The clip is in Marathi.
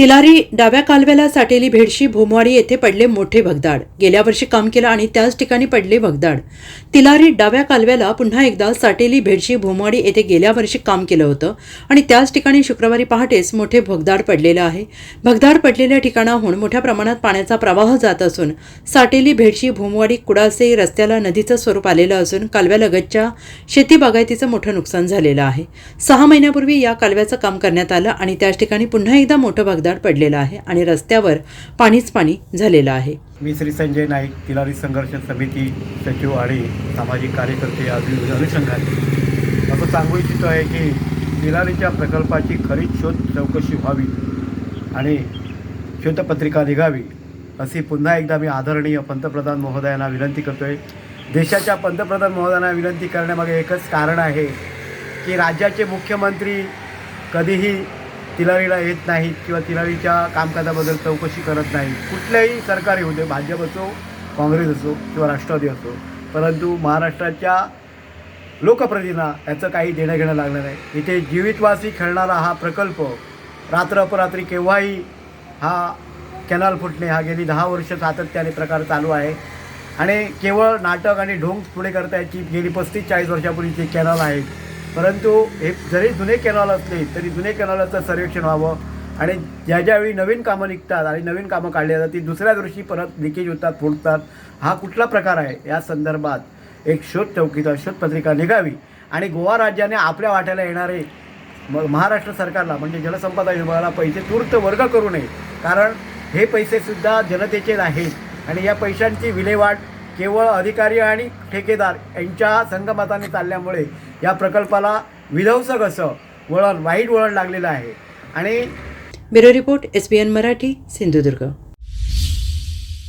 तिलारी डाव्या कालव्याला साठेली भेडशी भोमवाडी येथे पडले मोठे भगदाड. गेल्या वर्षी काम केलं आणि त्याच ठिकाणी पडले भगदाड. तिलारी डाव्या कालव्याला पुन्हा एकदा साटेली भेडशी भोमवाडी येथे गेल्या वर्षी काम केलं होतं आणि त्याच ठिकाणी शुक्रवारी पहाटेच मोठे भगदाड पडलेलं आहे. भगदाड पडलेल्या ठिकाणाहून मोठ्या प्रमाणात पाण्याचा प्रवाह जात असून साटेली भेडशी भोमवाडी कुडासे रस्त्याला नदीचं स्वरूप आलेलं असून कालव्यालगतच्या शेती बागायतीचं मोठं नुकसान झालेलं आहे. सहा महिन्यापूर्वी या कालव्याचं काम करण्यात आलं आणि त्याच ठिकाणी पुन्हा एकदा मोठं भगदाड पडलेला आहे आणि रस्त्यावर पाणीच पाणी झालेलं आहे. मी श्री संजय नाईक तिलारी संघर्ष समिती सचिव आणि सामाजिक कार्यकर्ते अनुषंगाने असं सांगू इच्छितो आहे की तिलारीच्या प्रकल्पाची खरीच शोध चौकशी व्हावी आणि शोधपत्रिका निघावी अशी पुन्हा एकदा मी आदरणीय पंतप्रधान महोदयांना विनंती करतो आहे देशाच्या पंतप्रधान महोदयांना विनंती करण्यामागे एकच कारण आहे की राज्याचे मुख्यमंत्री कधीही तिलारीला येत नाहीत किंवा तिलारीच्या कामकाजाबद्दल चौकशी करत नाही कुठल्याही सरकारी होते भाजप असो काँग्रेस असो किंवा राष्ट्रवादी असो. परंतु महाराष्ट्राच्या लोकप्रतिनिधींना याचं काही देणं घेणं लागलं नाही इथे जीवितवासी खेळणारा हा प्रकल्प रात्र अपरात्री केव्हाही हा कॅनल फुटणे हा गेली दहा वर्ष सातत्याने प्रकार चालू आहे. आणि केवळ नाटक आणि ढोंग पुढे करतायची गेली पस्तीस चाळीस वर्षापूर्वीचे कॅनल आहेत परंतु हे जरी जुने कॅनॉल असले तरी जुने कॅनॉलचं सर्वेक्षण व्हावं. आणि ज्या ज्यावेळी नवीन कामं निघतात आणि नवीन कामं काढली जातात ती दुसऱ्या दिवशी परत लिकेज होतात फुटतात. हा कुठला प्रकार आहे? या संदर्भात एक शोध चौकीचा शोधपत्रिका निघावी. आणि गोवा राज्याने आपल्या वाट्याला येणारे मग महाराष्ट्र सरकारला म्हणजे जलसंपदा विभागाला पैसे तूर्त वर्ग करू नये. कारण हे पैसेसुद्धा जनतेचे आहेत. आणि या पैशांची विल्हेवाट केवळ अधिकारी आणि ठेकेदार यांच्या संगमताने चालल्यामुळे या प्रकल्पाला विध्वंसक असं वळण वाईट वळण लागलेलं आहे. आणि bureau report S Marathi Sindhudurg.